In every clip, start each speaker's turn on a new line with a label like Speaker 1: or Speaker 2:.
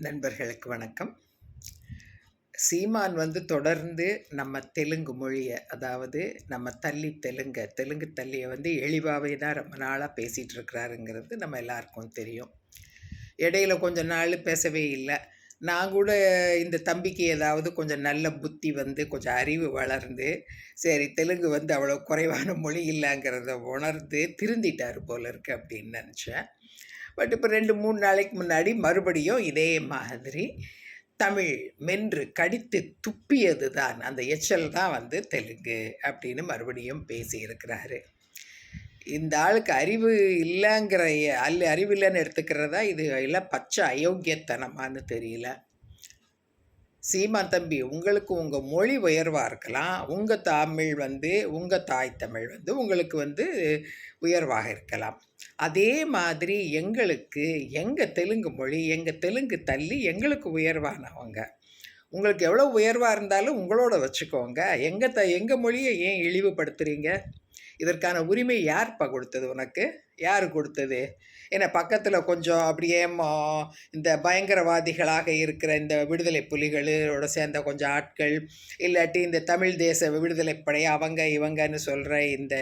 Speaker 1: நண்பர்களுக்கு வணக்கம். சீமான் வந்து தொடர்ந்து நம்ம தெலுங்கு மொழியை அதாவது நம்ம தள்ளி தெலுங்க தெலுங்கு தள்ளியை வந்து எளிவாகவே தான் ரொம்ப நாளாக பேசிகிட்டு இருக்கிறாருங்கிறது நம்ம எல்லாருக்கும் தெரியும். இடையில கொஞ்ச நாள் பேசவே இல்லை. நான் கூட இந்த தம்பிக்கு ஏதாவது கொஞ்சம் நல்ல புத்தி வந்து கொஞ்சம் அறிவு வளர்ந்து சரி தெலுங்கு வந்து அவ்வளோ குறைவான மொழி இல்லைங்கிறத உணர்ந்து திருந்திட்டார் போல இருக்கு அப்படின்னு நினச்சேன். பட் இப்போ ரெண்டு மூணு நாளைக்கு முன்னாடி மறுபடியும் இதே மாதிரி தமிழ் மென்று கடித்து துப்பியது தான் அந்த எச்சல் தான் வந்து தெலுங்கு அப்படின்னு மறுபடியும் பேசியிருக்கிறாரு. இந்த ஆளுக்கு அறிவு இல்லைங்கிற அல்ல அறிவு இல்லைன்னு எடுத்துக்கிறதா? இது எல்லாம் பச்சை அயோக்கியத்தனமான்னு தெரியல. சீமான் தம்பி உங்களுக்கு உங்கள் மொழி உயர்வாக இருக்கலாம். உங்கள் தமிழ் வந்து உங்கள் தாய் தமிழ் வந்து உங்களுக்கு வந்து உயர்வாக இருக்கலாம். அதே மாதிரி எங்களுக்கு எங்கள் தெலுங்கு மொழி எங்கள் தெலுங்கு தள்ளி எங்களுக்கு உயர்வானவங்க. உங்களுக்கு எவ்வளோ உயர்வாக இருந்தாலும் உங்களோட வச்சுக்கோங்க. எங்கள் த எங்கள் மொழியை ஏன் இழிவுபடுத்துகிறீங்க இதற்கான உரிமை யார்ப்பா கொடுத்தது உனக்கு? யார் கொடுத்தது? ஏன்னா பக்கத்தில் கொஞ்சம் அப்படியே இந்த பயங்கரவாதிகளாக இருக்கிற இந்த விடுதலை புலிகளோட சேர்ந்த கொஞ்சம் ஆட்கள் இல்லாட்டி இந்த தமிழ் தேச விடுதலை படை அவங்க இவங்கன்னு சொல்கிற இந்த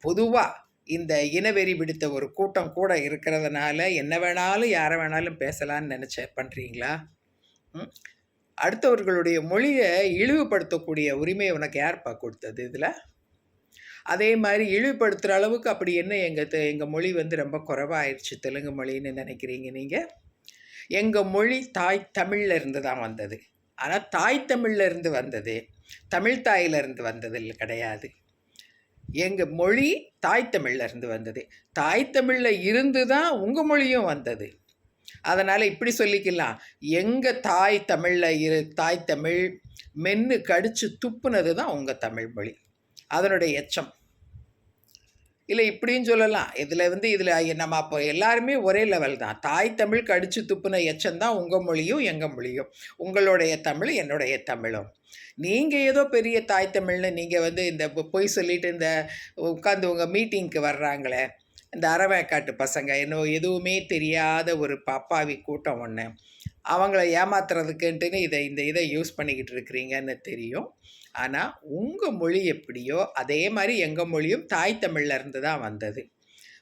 Speaker 1: பொதுவாக இந்த இனவெறி பிடித்த ஒரு கூட்டம் கூட இருக்கிறதுனால என்ன வேணாலும் யாரை வேணாலும் பேசலான்னு நினச்ச பண்ணுறீங்களா ம்? அடுத்தவர்களுடைய மொழியை இழிவுபடுத்தக்கூடிய உரிமை உனக்கு யார்ப்பா கொடுத்தது இதில்? அதே மாதிரி இழிவுபடுத்துகிற அளவுக்கு அப்படி என்ன எங்கள் எங்கள் மொழி வந்து ரொம்ப குறைவாயிருச்சு. தெலுங்கு மொழின்னு நினைக்கிறீங்க நீங்கள் எங்கள் மொழி தாய் தமிழ்ல இருந்து தான் வந்தது. ஆனால் தாய் தமிழ்ல இருந்து வந்தது தமிழ் தாயிலிருந்து வந்தது இல்லை கிடையாது. எங்கள் மொழி தாய் தமிழ்ல இருந்து வந்தது. தாய் தமிழில் இருந்து தான் உங்கள் மொழியும் வந்தது. அதனால் இப்படி சொல்லிக்கலாம். எங்கள் தாய் தமிழில் இரு தாய் தமிழ் மென்று கடித்து துப்புனது தான் உங்கள் தமிழ் மொழி. அதனுடைய எச்சம். இல்லை இப்படியும் சொல்லலாம். இதில் வந்து இதில் நம்ம அப்போ எல்லாருமே ஒரே லெவல் தான். தாய் தமிழ் கடிச்சு துப்புன எச்சம் தான் உங்கள் மொழியும் எங்கள் மொழியும். உங்களுடைய தமிழ் என்னுடைய தமிழும். நீங்கள் ஏதோ பெரிய தாய் தமிழ்னு நீங்கள் வந்து இந்த பொ- பொய் சொல்லிட்டு இந்த உட்காந்து உங்கள் மீட்டிங்க்கு வர்றாங்களே இந்த அறவேக்காட்டு பசங்க என்ன எதுவுமே தெரியாத ஒரு பாப்பாவி கூட்டம் ஒன்று அவங்கள ஏமாத்துறதுக்குன்ட்டுன்னு இதை இந்த இதை யூஸ் பண்ணிக்கிட்டு இருக்கிறீங்கன்னு தெரியும். ஆனால் உங்கள் மொழி எப்படியோ அதே மாதிரி எங்கள் மொழியும் தாய் தமிழ்ல இருந்து தான் வந்தது.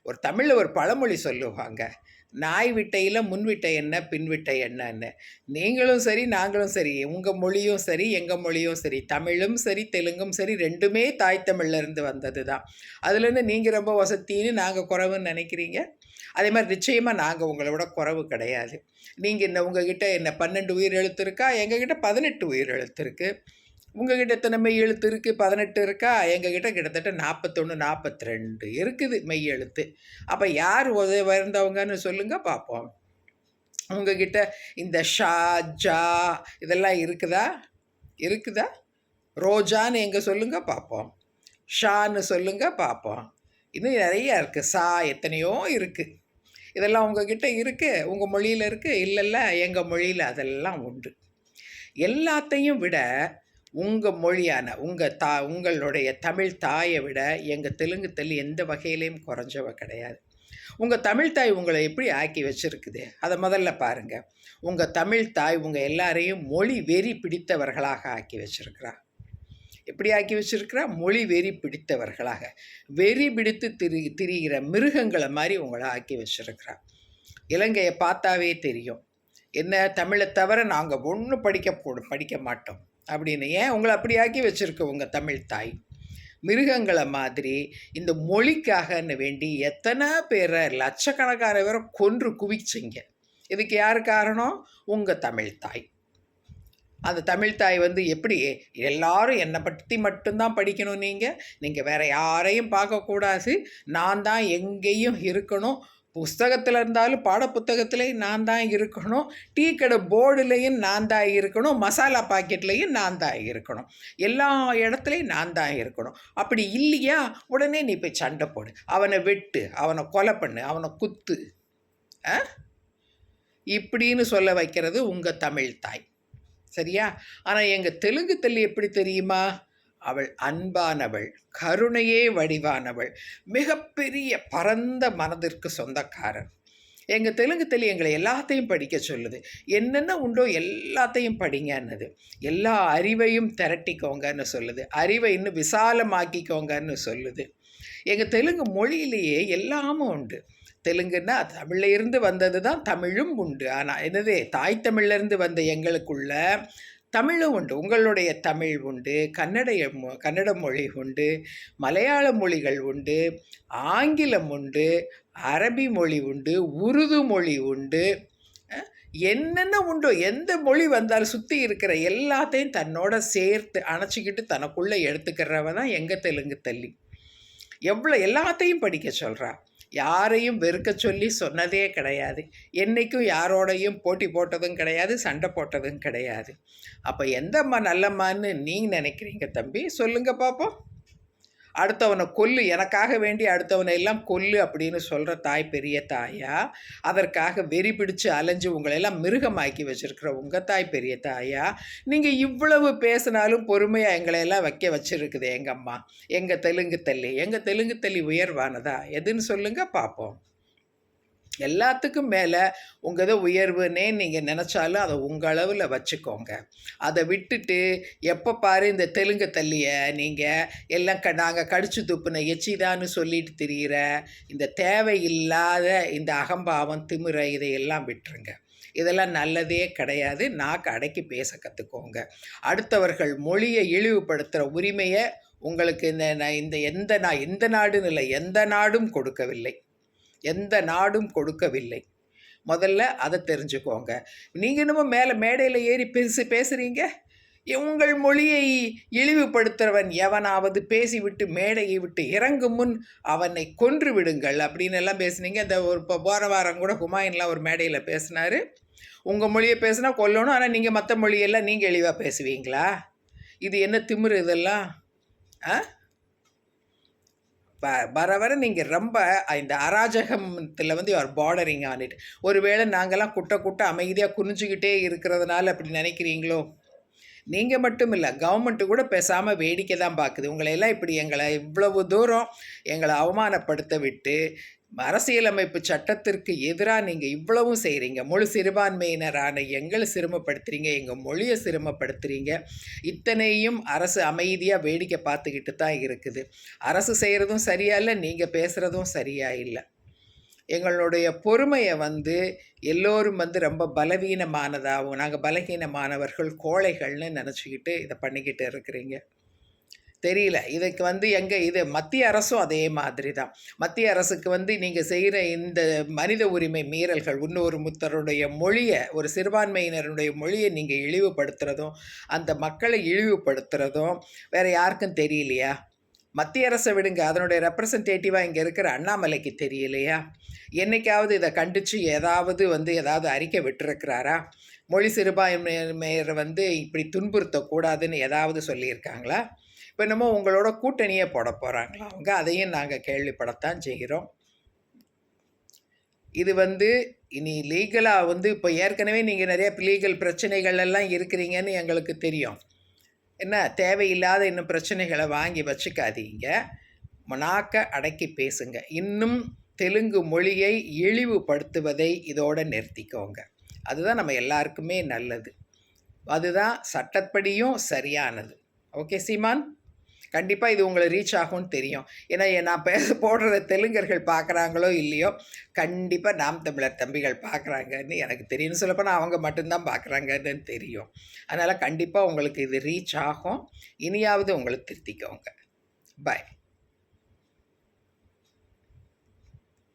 Speaker 1: ஒரு தமிழில் ஒரு பழமொழி சொல்லுவாங்க. நாய் விட்டையில் முன் விட்டை என்ன பின்விட்டை என்னன்னு நீங்களும் சரி நாங்களும் சரி உங்கள் மொழியும் சரி எங்கள் மொழியும் சரி தமிழும் சரி தெலுங்கும் சரி ரெண்டுமே தாய் தமிழ்ல இருந்து வந்தது தான் அதுலேருந்து நீங்கள் ரொம்ப வசத்தின்னு நாங்கள் குறவுன்னு நினைக்கிறீங்க? அதே மாதிரி நிச்சயமாக நாங்கள் உங்களை விட கிடையாது. நீங்கள் இந்த உங்ககிட்ட என்ன பன்னெண்டு உயிர் எழுத்து இருக்கா எங்ககிட்ட பதினெட்டு உயிர் எழுத்து இருக்குது உங்ககிட்ட எத்தனை மெய் எழுத்து இருக்குது பதினெட்டு இருக்கா? எங்ககிட்ட கிட்டத்தட்ட நாற்பத்தொன்று நாற்பத்தி ரெண்டு இருக்குது மெய் எழுத்து. அப்போ யார் உதவி இருந்தவங்கன்னு சொல்லுங்கள் பார்ப்போம் உங்ககிட்ட இந்த ஷா ஜா இதெல்லாம் இருக்குதா? இருக்குதா? ரோஜான்னு எங்கே சொல்லுங்கள் பார்ப்போம் ஷான்னு சொல்லுங்கள் பார்ப்போம் இன்னும் நிறையா இருக்குது சா எத்தனையோ இருக்குது இதெல்லாம் உங்ககிட்ட இருக்குது உங்கள் மொழியில் இருக்குது இல்லைல்ல எங்கள் மொழியில் அதெல்லாம் உண்டு. எல்லாத்தையும் விட உங்கள் மொழியான உங்கள் தா உங்களுடைய தமிழ் தாயை விட எங்கள் தெலுங்கு தள்ளி எந்த வகையிலையும் குறைஞ்சவ கிடையாது. உங்கள் தமிழ் தாய் உங்களை எப்படி ஆக்கி வச்சிருக்குது? அதை முதல்ல பாருங்கள் உங்கள் தமிழ் தாய் உங்கள் எல்லாரையும் மொழி வெறி பிடித்தவர்களாக ஆக்கி வச்சிருக்கிறா. எப்படி ஆக்கி வச்சுருக்கிறா? மொழி வெறி பிடித்தவர்களாக. வெறி பிடித்து திரி திரிகிற மிருகங்களை மாதிரி உங்களை ஆக்கி வச்சுருக்கிறா. இலங்கையை பார்த்தாவே தெரியும். என்ன? தமிழை தவிர நாங்கள் ஒன்றும் படிக்க போடும் படிக்க மாட்டோம். அப்படின்னு. ஏன்? உங்களை அப்படியாக்கி வச்சுருக்க உங்கள் தமிழ் தாய். மிருகங்களை மாதிரி இந்த மொழிக்காகன்னு வேண்டி எத்தனை பேரை லட்சக்கணக்கான பேரை கொன்று குவிச்சிங்க. இதுக்கு யார் காரணம்? உங்கள் தமிழ் தாய். அந்த தமிழ் தாய் வந்து எப்படி? எல்லாரும் என்னை பற்றி மட்டும்தான் படிக்கணும் நீங்கள் நீங்கள் வேறு யாரையும் பார்க்கக்கூடாது. நான் தான் எங்கேயும் இருக்கணும். புஸ்தகத்தில் இருந்தாலும் பாடப்புத்தகத்துலேயும் நான் தான் இருக்கணும். டீ கடை போர்டுலேயும் நான் தான் இருக்கணும். மசாலா பாக்கெட்லேயும் நான் தான் இருக்கணும். எல்லா இடத்துலையும் நான் தான் இருக்கணும். அப்படி இல்லையா? உடனே நீ போய் சண்டை போடு. அவனை வெட்டு அவனை கொலை பண்ணு அவனை குத்து. ஆ? இப்படின்னு சொல்ல வைக்கிறது உங்கள் தமிழ் தாய். சரியா? ஆனால் எங்கள் தெலுங்கு தள்ளி எப்படி தெரியுமா? அவள் அன்பானவள் கருணையே வடிவானவள் மிகப்பெரிய பரந்த மனதிற்கு சொந்தக்காரர் எங்கள் தெலுங்கு தெளி எங்களை எல்லாத்தையும் படிக்க சொல்லுது. என்னென்ன உண்டோ எல்லாத்தையும் படிங்கன்னுது. எல்லா அறிவையும் திரட்டிக்கோங்கன்னு சொல்லுது. அறிவை இன்னும் விசாலமாக்கிக்கோங்கன்னு சொல்லுது. எங்கள் தெலுங்கு மொழியிலேயே எல்லாமும் உண்டு. தெலுங்குன்னா தமிழ்ல இருந்து வந்தது தான் தமிழும் உண்டு. ஆனால் என்னது தாய் தமிழ்லேருந்து வந்த எங்களுக்குள்ள தமிழும் உண்டு உங்களுடைய தமிழ் உண்டு கன்னட மொ- கன்னட மொழி உண்டு மலையாள மொழிகள் உண்டு ஆங்கிலம் உண்டு அரபி மொழி உண்டு உருது மொழி உண்டு என்னென்ன உண்டோ எந்த மொழி வந்தாலும் சுற்றி இருக்கிற எல்லாத்தையும் தன்னோட சேர்த்து அணைச்சிக்கிட்டு தனக்குள்ளே எடுத்துக்கிறவ தான் எங்கள் தெலுங்கு தள்ளி. எவ்வளோ எல்லாத்தையும் படிக்க சொல்கிறா யாரையும் வெறுக்க சொல்லி சொன்னதே கிடையாது. என்றைக்கும் யாரோடையும் போட்டி போட்டதும் கிடையாது சண்டை போட்டதும் கிடையாது. அப்போ எந்தம்மா நல்லம்மான்னு நீங்கள் நினைக்கிறீங்க தம்பி? சொல்லுங்கள் பார்ப்போம் அடுத்தவனை கொல்லு எனக்காக வேண்டி அடுத்தவனை எல்லாம் கொல்லு அப்படின்னு சொல்கிற தாய் பெரிய தாயா அதற்காக வெறி பிடிச்சு அலைஞ்சு உங்களை எல்லாம் மிருகமாக்கி வச்சுருக்கிற உங்கள் தாய் பெரிய தாயா நீங்கள் இவ்வளவு பேசினாலும் பொறுமையாக எங்களை எல்லாம் வைக்க வச்சுருக்குது எங்கள் அம்மா எங்கள் தெலுங்கு தள்ளி எங்கள் தெலுங்கு தள்ளி உயர்வானதா? எதுன்னு சொல்லுங்கள் பார்ப்போம் எல்லாத்துக்கும் மேலே உங்கள் இதை உயர்வுன்னே நீங்கள் நினச்சாலும் அதை உங்கள் அளவில் வச்சுக்கோங்க. அதை விட்டுட்டு எப்போ பாரு இந்த தெலுங்கு தள்ளிய நீங்கள் எல்லாம் க நாங்கள் கடிச்சு துப்புன எச்சிதான்னு சொல்லிட்டு திரியிற இந்த தேவையில்லாத இந்த அகம்பாவம் திமிர இதையெல்லாம் விட்டுருங்க. இதெல்லாம் நல்லதே கிடையாது. நாக்கு அடக்கி பேச கற்றுக்கோங்க அடுத்தவர்கள் மொழியை இழிவுபடுத்துகிற உரிமையை உங்களுக்கு இந்த இந்த எந்த நான் எந்த நாடுன்னு இல்லை எந்த நாடும் கொடுக்கவில்லை. எந்த நாடும் கொடுக்கவில்லை. முதல்ல அதை தெரிஞ்சுக்கோங்க. நீங்கள் இன்னமும் மேலே மேடையில் ஏறி பேசி பேசுகிறீங்க உங்கள் மொழியை இழிவுபடுத்துகிறவன் எவனாவது பேசிவிட்டு மேடையை விட்டு இறங்கும் முன் அவனை கொன்று விடுங்கள் அப்படின்னு எல்லாம் பேசுனீங்க. இந்த ஒரு இப்போ போன வாரம் கூட ஹுமாயின்லாம் ஒரு மேடையில் பேசினார். உங்கள் மொழியை பேசுனா கொல்லணும். ஆனால் நீங்கள் மற்ற மொழியெல்லாம் நீங்கள் இழிவாக பேசுவீங்களா? இது என்ன திமிரு இதெல்லாம்? ஆ? வர வர நீங்கள் ரொம்ப இந்த அராஜகத்தில் வந்து யுவர் பார்டரிங் ஆன் இட் ஒருவேளை நாங்கள்லாம் குட்டை குட்டை அமைதியாக குறிஞ்சிக்கிட்டே இருக்கிறதுனால அப்படி நினைக்கிறீங்களோ? நீங்கள் மட்டும் இல்லை கவர்மெண்ட்டு கூட பேசாமல் வேடிக்கை தான் பார்க்குது உங்களை எல்லாம் இப்படி எங்களை இவ்வளவு தூரம் எங்களை அவமானப்படுத்த விட்டு அரசியலமைப்பு சட்டத்திற்கு எதிராக நீங்கள் இவ்வளவும் செய்கிறீங்க முழு சிறுபான்மையினரான எங்களை சிரமப்படுத்துகிறீங்க எங்கள் மொழியை சிரமப்படுத்துறீங்க. இத்தனையும் அரசு அமைதியாக வேடிக்கை பார்த்துக்கிட்டு தான் இருக்குது. அரசு செய்கிறதும் சரியா இல்லை நீங்கள் பேசுகிறதும் சரியா இல்லை. எங்களுடைய பொறுமையை வந்து எல்லோரும் வந்து ரொம்ப பலவீனமானதாகவும் நாங்கள் பலகீனமானவர்கள் கோழைகள்னு நினச்சிக்கிட்டு இதை பண்ணிக்கிட்டு இருக்கிறீங்க. தெரியல. இதுக்கு வந்து எங்கே இது மத்திய அரசும் அதே மாதிரி தான் மத்திய அரசுக்கு வந்து நீங்கள் செய்கிற இந்த மனித உரிமை மீறல்கள் இன்னொரு முத்தருடைய மொழியை ஒரு சிறுபான்மையினருடைய மொழியை நீங்கள் இழிவுபடுத்துகிறதும் அந்த மக்களை இழிவுபடுத்துகிறதும் வேறு யாருக்கும் தெரியலையா? மத்திய அரசை விடுங்க. அதனுடைய ரெப்ரசன்டேட்டிவாக இங்கே இருக்கிற அண்ணாமலைக்கு தெரியலையா? என்னைக்காவது இதை கண்டித்து ஏதாவது வந்து ஏதாவது அறிக்கை விட்டுருக்கிறாரா? மொழி சிறுபான்மையினர் வந்து இப்படி துன்புறுத்தக்கூடாதுன்னு ஏதாவது சொல்லியிருக்காங்களா? இப்போ என்னமோ உங்களோட கூட்டணியே போட போகிறாங்களா அவங்க அதையும் நாங்கள் கேள்விப்படத்தான் செய்கிறோம். இது வந்து இனி லீகலாக வந்து இப்போ ஏற்கனவே நீங்கள் நிறைய லீகல் பிரச்சனைகள் எல்லாம் இருக்கிறீங்கன்னு எங்களுக்கு தெரியும். என்ன தேவையில்லாத இன்னும் பிரச்சனைகளை வாங்கி வச்சுக்காதீங்க. நாக்க அடக்கி பேசுங்க. இன்னும் தெலுங்கு மொழியை இழிவுபடுத்துவதை இதோட நிறுத்திக்கோங்க. அதுதான் நம்ம எல்லாருக்குமே நல்லது. அதுதான் சட்டப்படியும் சரியானது. ஓகே சீமான்? கண்டிப்பாக இது உங்களை ரீச் ஆகும்னு தெரியும். ஏன்னா நான் பேச போடுறத தெலுங்கர்கள் பார்க்குறாங்களோ இல்லையோ கண்டிப்பாக நாம் தமிழர் தம்பிகள் பார்க்குறாங்கன்னு எனக்கு தெரியும்னு சொல்லப்போனால் அவங்க மட்டும்தான் பார்க்குறாங்கன்னு தெரியும். அதனால் கண்டிப்பாக உங்களுக்கு இது ரீச் ஆகும். இனியாவது உங்களை திருத்திக்கோங்க. பாய்